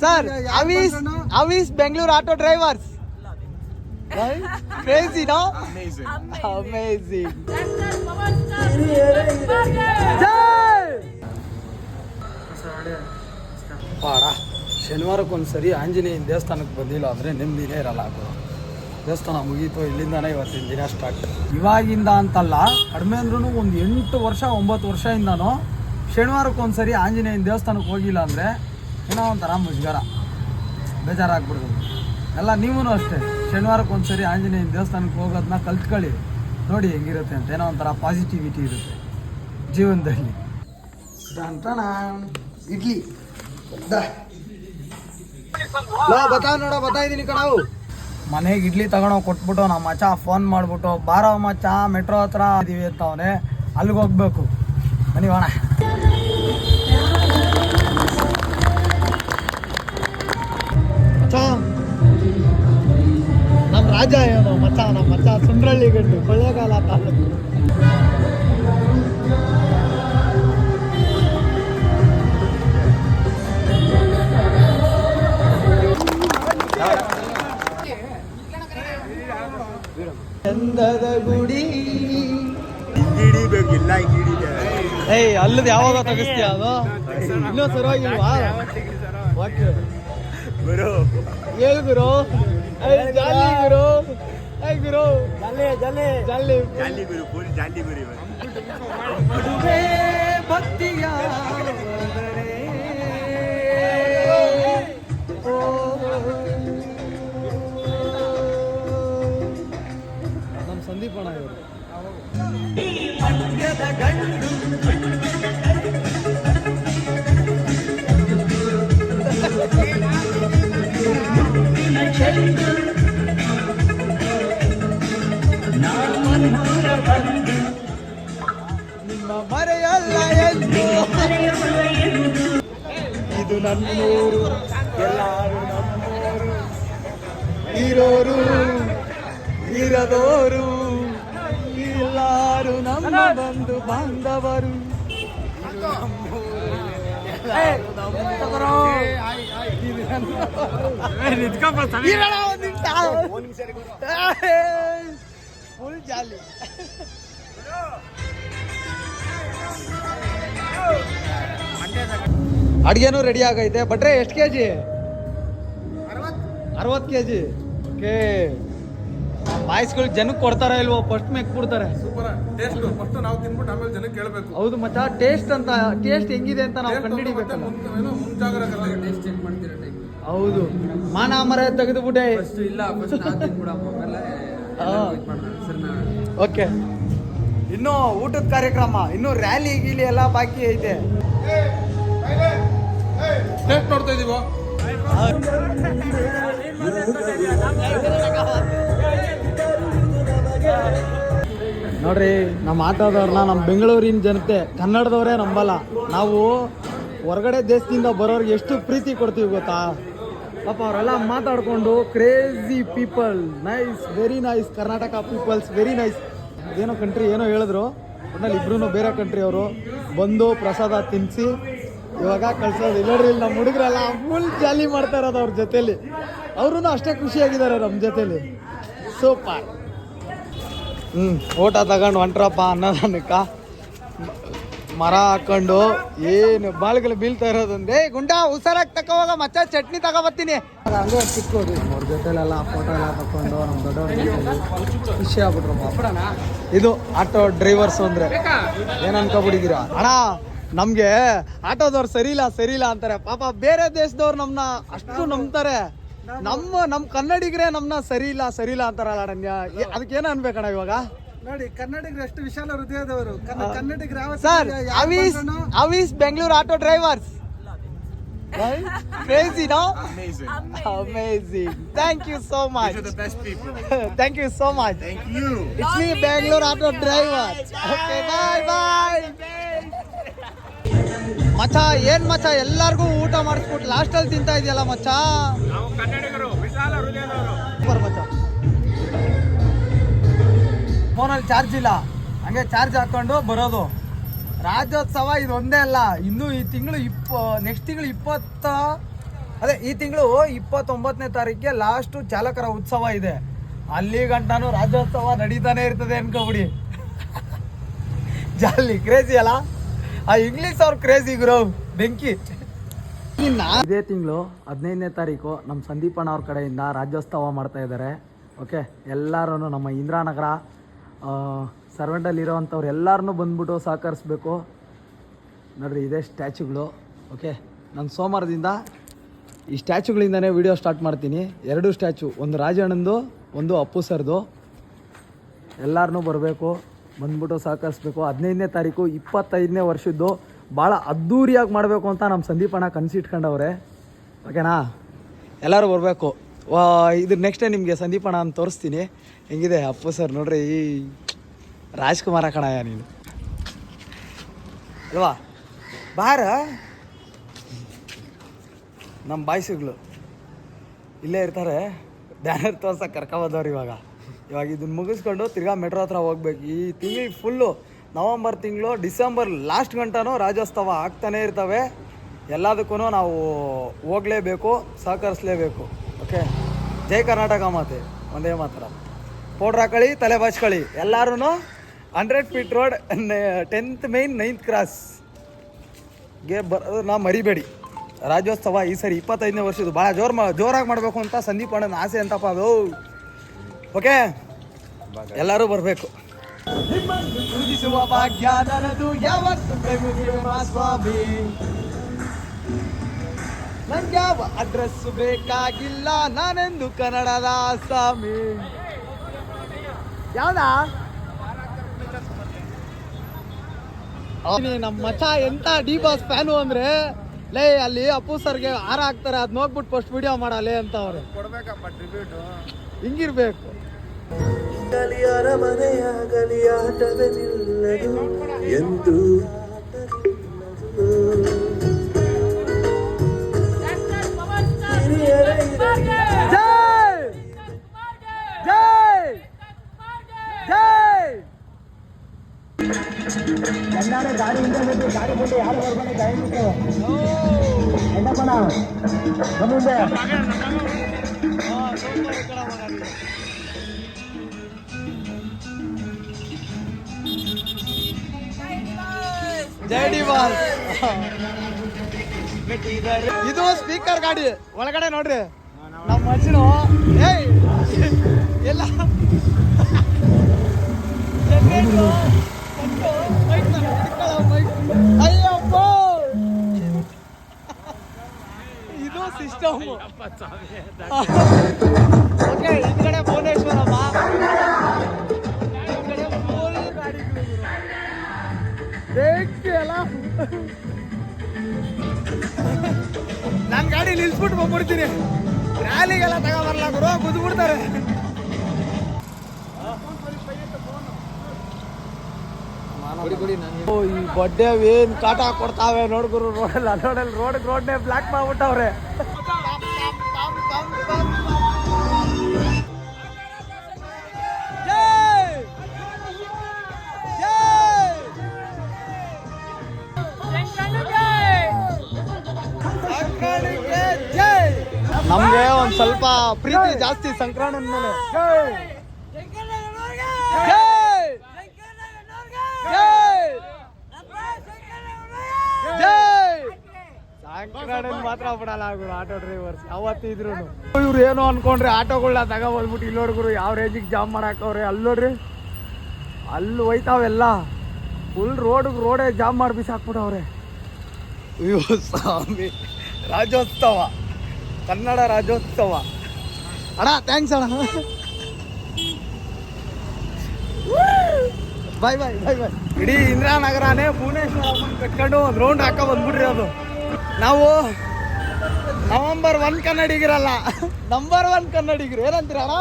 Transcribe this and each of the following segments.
Sir ಅವೀಸ್ ಅವೀಸ್ Bengaluru auto drivers. Crazy no. Amazing ಪಾಡ ಶನಿವಾರಕ್ಕೊಂದ್ಸರಿ ಆಂಜನೇಯನ ದೇವಸ್ಥಾನಕ್ಕೆ ಬಂದಿಲ್ಲ ಅಂದರೆ ನೆಮ್ಮದಿನೇ ಇರಲ್ಲ ಅದು. ದೇವಸ್ಥಾನ ಮುಗೀತು ಇಲ್ಲಿಂದಾನೇ ಇವತ್ತಿನ ದಿನ ಸ್ಟಾರ್ಟ್ ಇವಾಗಿಂದ ಅಂತಲ್ಲ ಕಡಿಮೆ ಅಂದ್ರೂ ಒಂದು ಎಂಟು ವರ್ಷ ಒಂಬತ್ತು ವರ್ಷದಿಂದನೂ ಶನಿವಾರಕ್ಕೊಂದ್ಸರಿ ಆಂಜನೇಯನ ದೇವಸ್ಥಾನಕ್ಕೆ ಹೋಗಿಲ್ಲ ಅಂದರೆ ಏನೋ ಒಂಥರ ಮುಜುಗರ. ಬೇಜಾರಾಗ್ಬಿಡ್ತದೆ. ಎಲ್ಲ ನೀವೂ ಅಷ್ಟೇ. ಶನಿವಾರಕ್ಕೆ ಒಂದ್ಸರಿ ಆಂಜನೇಯ ದೇವಸ್ಥಾನಕ್ಕೆ ಹೋಗೋದನ್ನ ಕಲ್ತ್ಕೊಳ್ಳಿ. ನೋಡಿ ಹೆಂಗಿರುತ್ತೆ ಅಂತ. ಏನೋ ಒಂಥರ ಪಾಸಿಟಿವಿಟಿ ಇರುತ್ತೆ ಜೀವನದಲ್ಲಿ. ಇಡ್ಲಿ. ಬತಾ ನೋಡ ಬತಾ ಕಣವು ಮನೆಗೆ ಇಡ್ಲಿ ತಗೊಂಡೋಗಿ ಕೊಟ್ಬಿಟ್ಟು ನಮ್ಮ ಅಚ್ಚ ಫೋನ್ ಮಾಡ್ಬಿಟ್ಟು ಬಾರೋ ಮಚ್ಚ ಮೆಟ್ರೋ ಹತ್ರ ಇದೀವಿ ಅಂತ ಅವನೇ ಅಲ್ಲಿಗೆ ಹೋಗ್ಬೇಕು. ಬನ್ನಿ ಹೋಣ ರಾಜ ಏನೋ ಮಚ ನಮ್ಮ ಮಚ್ಚ ಸುಂದ್ರಳ್ಳಿ ಗಂಡು ಕೊಳ್ಳೇಗಾಲ ತಾಲೂಕು. ಚಂದದ ಗುಡಿ. ಹಿಂಗಿಡಿಬೇಕಿಲ್ಲ ಹಿಂಗಿಡಿದೆ ಏಯ್ ಅಲ್ಲದ ಯಾವಾಗ ತೆಗಿಸ್ತೀಯ ಅದು? ಇನ್ನೂ ಗುರು. ಹೇಳ್ ಗುರು. ಏಯ್ ಜಾಲಿ ಗುರು ಏಯ್ ಗುರು ಜಾಲಿ ಜಾಲಿ ಜಾಲಿ ಜಾಲಿ ಗುರು ಪೂರಿ ಜಾಲಿ ಗುರು ನನ್ನೂರು ಎಲ್ಲಾರು ನಮ್ಮೂರು. ಇರೋರು ಇರದೋರು ಎಲ್ಲಾರು ನಮ್ಮ ಬಂಧು ಬಾಂಧವರು. ಫುಲ್ ಜಾಲಿ ಎಲ್ಲಾರು ಅಡುಗೆನೂ ರೆಡಿ ಆಗೈತೆ. ಬಟ್ರೆ ಎಷ್ಟು ಕೆ ಜಿ ಅರವತ್ತು ಕೆ ಜಿ ಓಕೆ ಬಾಯ್ಸ್ಗಳು ಜನಕ್ಕೆ ಕೊಡ್ತಾರ ಇಲ್ವೋ? ಫಸ್ಟ್ ಮೇಕ್ ಕೊಡ್ತಾರೆ. ಸೂಪರ್ ಟೇಸ್ಟ್ ಫಸ್ಟ್ ನಾವು ತಿನ್ಬಿಟ್ಟು ಆಮೇಲೆ ಜನಕ್ಕೆ ಕೇಳಬೇಕು. ಹೌದು ಮಚ್ಚ ಟೇಸ್ಟ್ ಅಂತ ಟೇಸ್ಟ್ ಹೆಂಗಿದೆ ಅಂತ ನಾವು ಕಂಡುಹಿಡಿಬೇಕು ಏನೋ ಮುಂಜಾಗ್ರತೆ ಟೇಸ್ಟ್ ಚೆಕ್ ಮಾಡ್ತೀರಾ ಹೌದು. ಮಾನ ಮರ ತೆಗೆದು ಬಿಟ್ಟೆ ಫಸ್ಟ್ ಇಲ್ಲ ಫಸ್ಟ್ ನಾನು ತಿನ್ಬಿಡಪ್ಪ ಆಮೇಲೆ ಓಕೆ ಇನ್ನು ಊಟದ ಕಾರ್ಯಕ್ರಮ ಇನ್ನು ರ್ಯಾಲಿ ಗೀಲಿ ಎಲ್ಲ ಬಾಕಿ ಐತೆ. ಟೇಸ್ಟ್ ನೋಡ್ತಾ ನೋಡ್ರಿ ನಮ್ಮ ಮಾತಾಡೋರ್ನ ನಮ್ಮ ಬೆಂಗಳೂರಿನ ಜನತೆ, ಕನ್ನಡದವರೇ ನಂಬಲ್ಲ. ನಾವು ಹೊರಗಡೆ ದೇಶದಿಂದ ಬರೋರಿಗೆ ಎಷ್ಟು ಪ್ರೀತಿ ಕೊಡ್ತೀವಿ ಗೊತ್ತಾ? ಪಾಪ ಅವರೆಲ್ಲ ಮಾತಾಡಿಕೊಂಡು crazy people nice very nice Karnataka peoples very nice ಏನೋ ಕಂಟ್ರಿ ಏನೋ ಹೇಳಿದ್ರು, ಒಟ್ನಲ್ಲಿ ಇಬ್ರು ಬೇರೆ ಕಂಟ್ರಿ ಅವರು. ಬಂದು ಪ್ರಸಾದ ತಿನ್ನಿಸಿ ಇವಾಗ ಕಳ್ಸೋದು. ನೋಡ್ರಿ ಇಲ್ಲಿ ನಮ್ಮ ಹುಡುಗರೆಲ್ಲ ಫುಲ್ ಜಾಲಿ ಮಾಡ್ತಾ ಇರೋದು ಅವ್ರ ಜೊತೆಲಿ. ಅವರು ಅಷ್ಟೇ ಖುಷಿಯಾಗಿದ್ದಾರೆ ನಮ್ಮ ಜೊತೆಲಿ. ಸೂಪರ್ ಹ್ಞೂ ಓಟ ತಗೊಂಡು ಹೊಂಟ್ರಪ್ಪ ಅನ್ನೋದನ್ನಕ್ಕ ಮರ ಹಾಕೊಂಡು ಏನು ಬಾಳ್ಗಳು ಬೀಳ್ತಾ ಏ ಗುಂಡ ಹುಷಾರಾಗಿ ತಗೋವಾಗ ಮತ್ತೆ ಚಟ್ನಿ ತಗೋಬರ್ತೀನಿ. ಹಂಗೆ ಸಿಕ್ಕೋದು. ಅವ್ರ ಜೊತೆಲೆಲ್ಲ ಫೋಟೋ ಎಲ್ಲ ತಗೊಂಡು ನಮ್ಮ ದೊಡ್ಡವ್ರ ಖುಷಿ ಆಗ್ಬಿಟ್ರಪ್ಪ. ಇದು ಆಟೋ ಡ್ರೈವರ್ಸ್ ಅಂದರೆ. ಏನು ಅನ್ಕೊಬಿಟ್ಟಿದ್ದೀರಾ? ಅಣ್ಣ ನಮ್ಗೆ ಆಟೋದವ್ರು ಸರಿ ಇಲ್ಲ ಸರಿ ಇಲ್ಲ ಅಂತಾರೆ. ಪಾಪ ಬೇರೆ ದೇಶದವ್ರು ನಮ್ನ ಅಷ್ಟು ನಂಬ್ತಾರೆ. ನಮ್ಮ ನಮ್ ಕನ್ನಡಿಗರೇ ನಮ್ನ ಸರಿ ಇಲ್ಲ ಸರಿ ಇಲ್ಲ ಅಂತಾರಲ್ಲ ಅಣ್ಣ ಅದಕ್ಕೆ ಅನ್ಬೇಕು ಅನ್ಬೇಕಣ್ಣ ಇವಾಗ? ನೋಡಿ ಕನ್ನಡಿಗರು ಎಷ್ಟು ವಿಶಾಲ ಹೃದಯದವರು. ಕನ್ನಡಿಗರ ಸರ್ ಅವಿಸ್ ಅವಿಸ್ Bengaluru auto drivers. Crazy no Amazing. Thank you so These much are the best people. Thank you so much Thank you. It's me Bengaluru auto driver okay bye bye ಮಚ್ಚ ಏನ್ ಮಚ್ಚ ಎಲ್ಲಾರ್ಗೂ ಊಟ ಮಾಡಿಸ್ಬಿಟ್ಟು ಲಾಸ್ಟಲ್ಲಿ ತಿಂತಾ ಇದೆಯಲ್ಲ ಮಚ್ಚ ಫೋನಲ್ಲಿ ಚಾರ್ಜ್ ಇಲ್ಲ. ಹಂಗೆ ಚಾರ್ಜ್ ಹಾಕೊಂಡು ಬರೋದು. ರಾಜ್ಯೋತ್ಸವ ಇದು ಒಂದೇ ಅಲ್ಲ. ಇನ್ನು ಈ ತಿಂಗಳು ಇಪ್ಪ ನೆಕ್ಸ್ಟ್ ತಿಂಗಳು ಇಪ್ಪತ್ತ ಅದೇ ಈ ತಿಂಗಳು ಇಪ್ಪತ್ತೊಂಬತ್ತನೇ ತಾರೀಕಿಗೆ ಲಾಸ್ಟ್ ಚಾಲಕರ ಉತ್ಸವ ಇದೆ. ಅಲ್ಲಿ ಗಂಟನು ರಾಜ್ಯೋತ್ಸವ ನಡೀತಾನೆ ಇರ್ತದೆ ಅನ್ಕೋಬಿಡಿ. ಜಾಲಿ ಕ್ರೇಜಿ ಅಲ್ಲ? ಆ ಇಂಗ್ಲಿಷ್ ಅವ್ರ ಕ್ರೇಜಿ ಗುರು. ಬೆಂಕಿ. ಇದೇ ತಿಂಗಳು ಹದಿನೈದನೇ ತಾರೀಕು ನಮ್ಮ ಸಂದೀಪಣ್ಣ ಅವ್ರ ಕಡೆಯಿಂದ ರಾಜ್ಯೋತ್ಸವ ಮಾಡ್ತಾ ಇದ್ದಾರೆ ಓಕೆ ಎಲ್ಲರೂ ನಮ್ಮ ಇಂದಿರಾನಗರ ಸರ್ವೆಂಟಲ್ಲಿ ಇರೋವಂಥವ್ರು ಎಲ್ಲರನ್ನೂ ಬಂದ್ಬಿಟ್ಟು ಸಹಕರಿಸ್ಬೇಕು. ನೋಡ್ರಿ ಇದೇ ಸ್ಟ್ಯಾಚುಗಳು ಓಕೆ ನಾನು ಸೋಮವಾರದಿಂದ ಈ ಸ್ಟ್ಯಾಚುಗಳಿಂದನೇ ವಿಡಿಯೋ ಸ್ಟಾರ್ಟ್ ಮಾಡ್ತೀನಿ. ಎರಡು ಸ್ಟ್ಯಾಚು ಒಂದು ರಾಜಣ್ಣಂದು ಒಂದು ಅಪ್ಪು ಸರ್ದು. ಎಲ್ಲರನ್ನೂ ಬರಬೇಕು. ಬಂದ್ಬಿಟ್ಟು ಸಹಕರಿಸ್ಬೇಕು. ಹದಿನೈದನೇ ತಾರೀಕು, ಇಪ್ಪತ್ತೈದನೇ ವರ್ಷದ್ದು ಭಾಳ ಅದ್ಧೂರಿಯಾಗಿ ಮಾಡಬೇಕು ಅಂತ ನಮ್ಮ ಸಂದೀಪಣ್ಣ ಕನಸಿಟ್ಕೊಂಡವ್ರೆ ಓಕೆನಾ? ಎಲ್ಲರೂ ಬರಬೇಕು. ಇದು ನೆಕ್ಸ್ಟ್ ನಿಮಗೆ ಸಂದೀಪಣ್ಣ ಅಂತ ತೋರಿಸ್ತೀನಿ. ಹೆಂಗಿದೆ? ಅಪ್ಪು ಸರ್ ನೋಡ್ರಿ, ಈ ರಾಜ್ಕುಮಾರ ಕಣಯ್ಯ ನೀನು. ಅಲ್ವಾ? ಬಾರ? ನಮ್ಮ ಬಾಯ್ಸುಗಳು. ಇಲ್ಲೇ ಇರ್ತಾರೆ. ಬ್ಯಾನರ್ ತೋರ್ಸಕ್ಕೆ ಕರ್ಕೊಬೋದವ್ರು ಇವಾಗ. ಇವಾಗ ಇದನ್ನ ಮುಗಿಸ್ಕೊಂಡು ತಿರ್ಗಾ ಮೆಟ್ರೋ ಹತ್ರ ಹೋಗ್ಬೇಕು. ಈ ತಿಂಗಳು ಫುಲ್ಲು ನವಂಬರ್ ತಿಂಗಳು ಡಿಸೆಂಬರ್ ಲಾಸ್ಟ್ ಗಂಟನೂ ರಾಜ್ಯೋತ್ಸವ ಆಗ್ತಾನೇ ಇರ್ತವೆ. ಎಲ್ಲದಕ್ಕೂ ನಾವು ಹೋಗಲೇಬೇಕು, ಸಹಕರಿಸ್ಲೇಬೇಕು. ಓಕೆ ಜೈ ಕರ್ನಾಟಕ ಮಾತೆ. ಒಂದೇ ಮಾತ್ರ. ಪೌಡ್ರ್ ಹಾಕೊಳ್ಳಿ, ತಲೆ ಬಾಚ್ಕೊಳ್ಳಿ. ಎಲ್ಲರೂ hundred feet road tenth main ninth ಕ್ರಾಸ್ಗೆ ನಾವು ಮರಿಬೇಡಿ. ರಾಜ್ಯೋತ್ಸವ ಈ ಸರಿ ಇಪ್ಪತ್ತೈದನೇ ವರ್ಷದ್ದು. ಭಾಳ ಜೋರು ಮಾ, ಜೋರಾಗಿ ಮಾಡಬೇಕು ಅಂತ ಸಂದೀಪ್ ಅಣ್ಣನ ಆಸೆ ಅಂತಪ್ಪ ಅದು. ಓಕೆ? ಎಲ್ಲರೂ ಬರಬೇಕು. ಭಾಗ್ಯ ನನ್ನದು ಯಾವತ್ತು ಸ್ವಾಮಿ ನಂಗೆ ಯಾವ ಅಡ್ರೆಸ್ ಬೇಕಾಗಿಲ್ಲ ನಾನೆಂದು ಕನ್ನಡದ ಸ್ವಾಮಿ ಯಾವ್ದಾ? ಅವ್ನಿ ನಮ್ಮ ಮಚ ಎಂತ ಡಿ ಬಾಸ್ ಫ್ಯಾನು ಅಂದ್ರೆ ಲೇ ಅಲ್ಲಿ ಅಪ್ಪು ಸರ್ಗೆ ಹಾರ ಹಾಕ್ತಾರೆ ಅದ್ ನೋಡ್ಬಿಟ್ಟು ಫಸ್ಟ್ ವಿಡಿಯೋ ಮಾಡಲೇ ಅಂತ ಅವ್ರು. ಕೊಡ್ಬೇಕಪ್ಪ ಟ್ರಿಬ್ಯೂಟ್ ಹಿಂಗಿರ್ಬೇಕು ಗಲಿಯಾರ ಮನೆಯ ಗಲಿಯಾಟವೇ ನಿಲ್ಲದು ಎಂದು ಹಿರಿಯರ ಜೈ ಜೈ ಜೈ ಜೈ ಡಿ ಬಾಲ್ ಇದು ಸ್ಪೀಕರ್ ಗಾಡಿ. ಒಳಗಡೆ ನೋಡ್ರಿ. ನಮ್ಮ ಮನುಷ್ಯನು ಏಯ್! ಎಲ್ಲ. ಸಿಸ್ಟಮ್ ಓಕೆ ಹಿಂದ್ಗಡೆ ಭುವನೇಶ್ವರಮ್ಮ. ಹಿಂದ್ಗಡೆ full ಗಾಡಿಗಳು ಗುರು. ಬೆಂಕಿ ಅಲ್ಲ. ನನ್ನ ಗಾಡಿ ನಿಲ್ಸ್ಬಿಟ್ಟು ಬಂದ್ಬಿಡ್ತೀನಿ. ರ್ಯಾಲಿಗೆಲ್ಲ ತಗೊಬರಲ್ಲ ಗುರು ಕುದ್ಬಿಡ್ತಾರೆ ಕೊಡಿ ಕೊಡಿ ಈ ಬಡ್ಡೆ ಏನ್ ಕಾಟ ಕೊಡ್ತಾವೆ ನೋಡ್ಗುರು ರೋಡಲ್ಲ ನೋಡಲ್ಲ. ರೋಡ್ ರೋಡ್ನೇ ಬ್ಲಾಕ್ ಮಾಡ್ಬಿಟ್ಟವ್ರೆ. ಸ್ವಲ್ಪ ಪ್ರೀತಿ ಜಾಸ್ತಿ ಸಂಕ್ರಾಂತಿ ಮೇಲೆ! ಸಂಕ್ರಾಂತಿ ಮಾತ್ರ ಬಿಡಲ್ಲ ಗುರು ಆಟೋ ಡ್ರೈವರ್ಸ್ ಅವತ್ತಿದ್ರು ಇವ್ರು ಏನೋ ಅನ್ಕೊಂಡ್ರೆ ಆಟೋಗಳನ್ನ ತಗೊಂಡ್ಬಿಟ್ಟು ಇಲ್ಲಿ ನೋಡ್ಗುರು ಯಾವ ರೇಜಿಗೆ ಜಾಮ್ ಮಾಡಾಕವ್ರೆ? ಅಲ್ಲಿ ನೋಡ್ರಿ. ಅಲ್ಲಿ ಹೋಯ್ತಾವೆಲ್ಲ. ಫುಲ್ ರೋಡ್ಗೆ ರೋಡೇ ಜಾಮ್ ಮಾಡಿ ಬಿಸಾಕ್ಬಿಟ್ಟವ್ರೆ ಅಯ್ಯೋ ಸ್ವಾಮಿ ರಾಜ್ಯೋತ್ಸವ. ಕನ್ನಡ ರಾಜ್ಯೋತ್ಸವ. ಅಣ್ಣ ಥ್ಯಾಂಕ್ಸ್ ಅಣ್ಣ. ಬಾಯ್ ಬಾಯ್ ಬಾಯ್ ಬಾಯ್ ಇಡೀ ಇಂದಿರಾನಗರನೇ ಭುವನೇಶ್ವರ ಕಟ್ಕೊಂಡು ಒಂದು ರೌಂಡ್ ಹಾಕ ಬಂದ್ಬಿಡ್ರಿ ಅದು ನಾವು ನವಂಬರ್ ಒನ್ ಕನ್ನಡಿಗರಲ್ಲ. ನಂಬರ್ ಒನ್ ಕನ್ನಡಿಗರು. ಏನಂತೀರ ಅಣ್ಣ?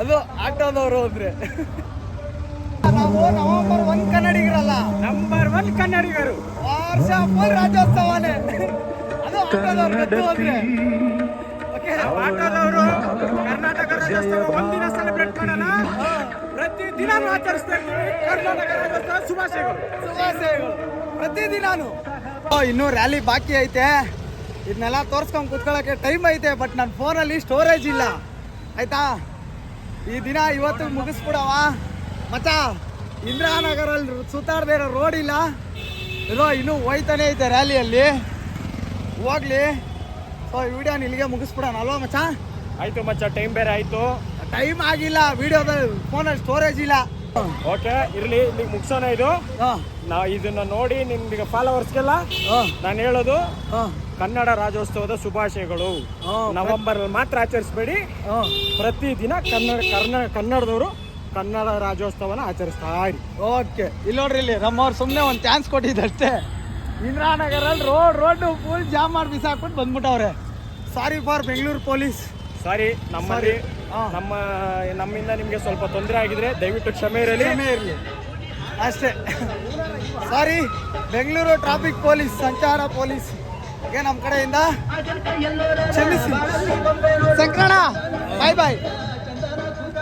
ಅದು ಆಟೋದವರು ಅಂದ್ರೆ. ನಾವು ನವಂಬರ್ ಒನ್ ಕನ್ನಡಿಗರಲ್ಲ. ನಂಬರ್ ಒನ್ ಕನ್ನಡಿಗರು. ವರ್ಷ ಫುಲ್ ರಾಜ್ಯೋತ್ಸವನೇ. ಆಟೋದವರು ಕರ್ನಾಟಕ ರಾಜ್ಯೋತ್ಸವ ಒಂದಿನ ಸೆಲೆಬ್ರೇಟ್ ಮಾಡೋಣ ಪ್ರತಿ ದಿನ ಆಚರಿಸ್ತಾ ಕರ್ನಾಟಕ ರಾಜ್ಯೋತ್ಸವ ಶುಭಾಶಯಗಳು. ಶುಭಾಶಯಗಳು. ಪ್ರತಿದಿನಾನು ಇನ್ನೂ ರ್ಯಾಲಿ ಬಾಕಿ ಐತೆ. ಇದನ್ನೆಲ್ಲ ತೋರಿಸ್ಕೊಂಡು ಕುತ್ಕೊಳ್ಳೋಕೆ ಟೈಮ್ ಐತೆ ಬಟ್ ನನ್ನ ಫೋನಲ್ಲಿ ಸ್ಟೋರೇಜ್ ಇಲ್ಲ. ಆಯ್ತಾ? ಈ ದಿನ ಇವತ್ತು ಮುಗಿಸ್ಬಿಡವ ಮತ್ತ ಇಂದಿರಾನಗರಲ್ಲಿ ಸುತ್ತಾಡದೇ ಇರೋ ರೋಡ್ ಇಲ್ಲ. ಇರೋ ಇನ್ನೂ ಹೋಯ್ತಾನೆ ಐತೆ ರ್ಯಾಲಿಯಲ್ಲಿ ಹೋಗ್ಲಿ. ಸೊ ಈ ವಿಡಿಯೋನ ಇಲ್ಲಿಗೆ ಮುಗಿಸ್ಬಿಡೋಣ ಅಲ್ವಾ ಮಚ್ಚ? ಆಯ್ತು ಮಚ್ಚ ಟೈಮ್ ಬೇರೆ ಆಯ್ತು. ಟೈಮ್ ಆಗಿಲ್ಲ ವಿಡಿಯೋದ ಫೋನಲ್ಲಿ ಸ್ಟೋರೇಜ್ ಇಲ್ಲ. ಓಕೆ ಇರ್ಲಿ ಇಲ್ಲಿಗೆ ಮುಗಿಸೋಣ ಇದು. ಹಾಂ. ನಾ ಇದನ್ನ ನೋಡಿ ನಿಮ್ಗೆ ಫಾಲೋವರ್ಸ್ಗೆಲ್ಲ ಹಾಂ. ನಾನು ಹೇಳೋದು ಹಾಂ. ಕನ್ನಡ ರಾಜ್ಯೋತ್ಸವದ ಶುಭಾಶಯಗಳು. ನವೆಂಬರ್ ಅಲ್ಲಿ ಮಾತ್ರ ಆಚರಿಸಬೇಡಿ. ಪ್ರತಿ ದಿನ ಕನ್ನಡ ಕನ್ನಡ ಕನ್ನಡದವರು ಕನ್ನಡ ರಾಜ್ಯೋತ್ಸವನ ಆಚರಿಸ್ತಾ ಇರಿ. ಓಕೆ ಇಲ್ಲಿ ನೋಡ್ರಿ ಇಲ್ಲಿ ನಮ್ಮವ್ರು ಸುಮ್ಮನೆ ಒಂದು ಚಾನ್ಸ್ ಕೊಟ್ಟಿದ್ದಷ್ಟೇ. ಇಂದಿರಾನಗರಲ್ಲಿ ರೋಡ್ ರೋಡ್ ಫುಲ್ ಜಾಮ್ ಮಾಡಿ ಬಿಸಾಕ್ಬಿಟ್ಟು ಬಂದ್ಬಿಟ್ಟವ್ರೆ. Sorry for Bengaluru police sorry ನಮ್ಮಲ್ಲಿ ಹಾ. ನಮ್ಮ ನಮ್ಮಿಂದ ನಿಮಗೆ ಸ್ವಲ್ಪ ತೊಂದರೆ ಆಗಿದ್ರೆ ದಯವಿಟ್ಟು ಕ್ಷಮೆ ಇರಲಿ. ಕ್ಷಮೆ ಇರಲಿ. ಅಷ್ಟೇ. ಸಾರಿ ಬೆಂಗಳೂರು ಟ್ರಾಫಿಕ್ ಪೊಲೀಸ್ ಸಂಚಾರ ಪೊಲೀಸ್ ನಮ್ಮ ಕಡೆಯಿಂದ ಕ್ಷಮಿಸಿ. ಸಂಕ್ರಣ ಬಾಯ್ ಬಾಯ್